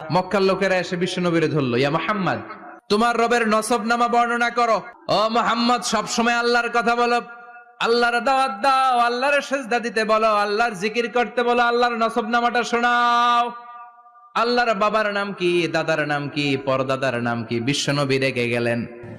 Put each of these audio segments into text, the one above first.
মক্কার লোকেরা এসে বিশ্ব নবীরে ধরলো, ইয়া মোহাম্মদ, তোমার রবের নসব নামা বর্ণনা করো। ও মোহাম্মদ, সবসময় আল্লাহর কথা বলো, আল্লাহর দাওয়াত দাও, আল্লাহর সেজদা দিতে বলো, আল্লাহর জিকির করতে বলো, আল্লাহর নসব নামাটা শোনাও। আল্লাহর বাবার নাম কি, দাদার নাম কি, পরদাদার নাম কি, বিশ্বনবী রেগে গেলেন।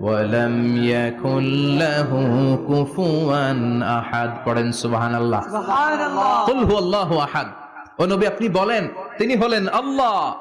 ওয়া লাম ইয়াকুল লাহু কুফুয়ান আহাদ। সুবহান সুবহানাল্লাহ। কুল হুয়াল্লাহু আহাদ। ও নবী আপনি বলেন তিনি হলেন আল্লাহ।